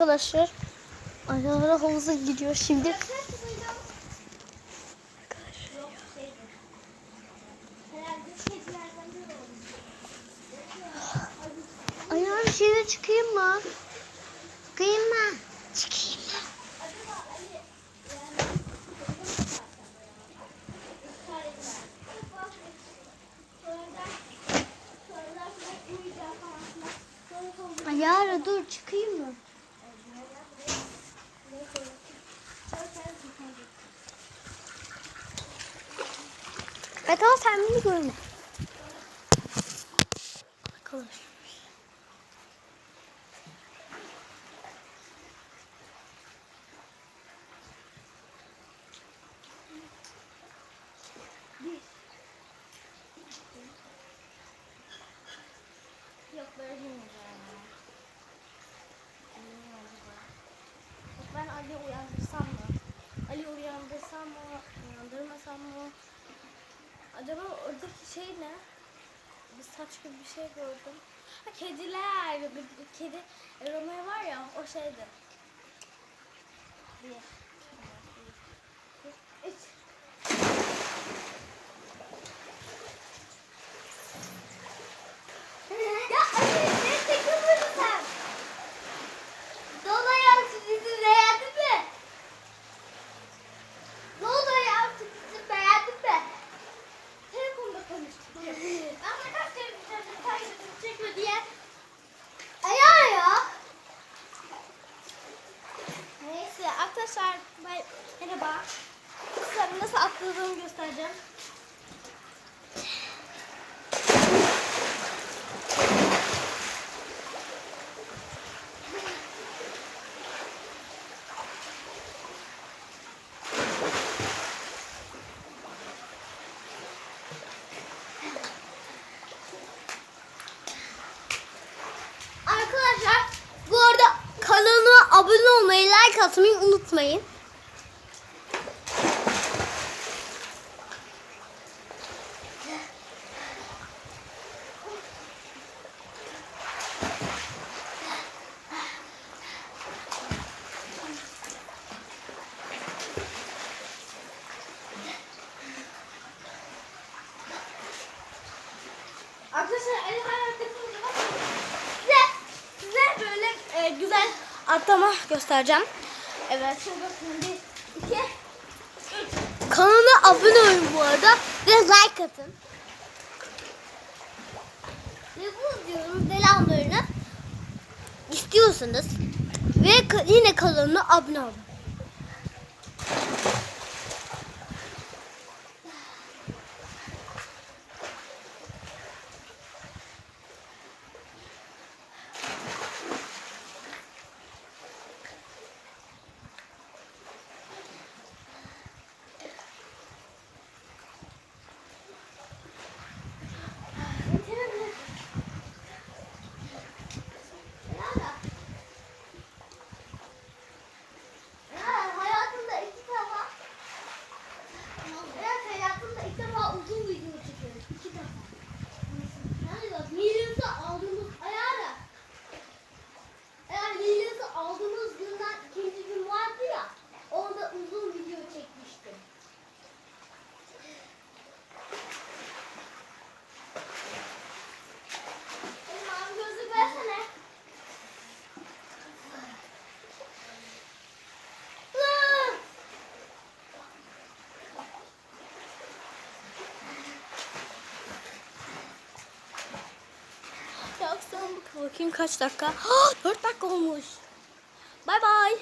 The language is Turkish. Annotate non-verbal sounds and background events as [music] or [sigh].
Arkadaşlar Ayağına havuza gidiyor şimdi. Ayağım şeyde çıkayım mı? Çıkayım mı? Çıkayım mı? Ayağına dur çıkayım mı? Ama sen beni görme. Yok ben Ali uyandırsam mı? Ali uyandırsam? Acaba oradaki şey ne? Bir saç gibi bir şey gördüm. Ha kediler. Bir, bir kedi Romeo var ya o şeydi. Bir. Arkadaşlar merhaba. Size nasıl atladığımı göstereceğim. Arkadaşlar bu arada kanalıma abone olmayı, like atmayı unutmayın. Arkadaşlar Ali hayatta size, size böyle e, güzel atlama göstereceğim. Evet bir, iki, üç. Kanala abone olun bu arada ve like atın. Ve bu videonun devamlarını istiyorsanız ve yine kanalıma abone olun. Yoksa bakayım kaç dakika? [gasps] 4 dakika olmuş. Bay bay.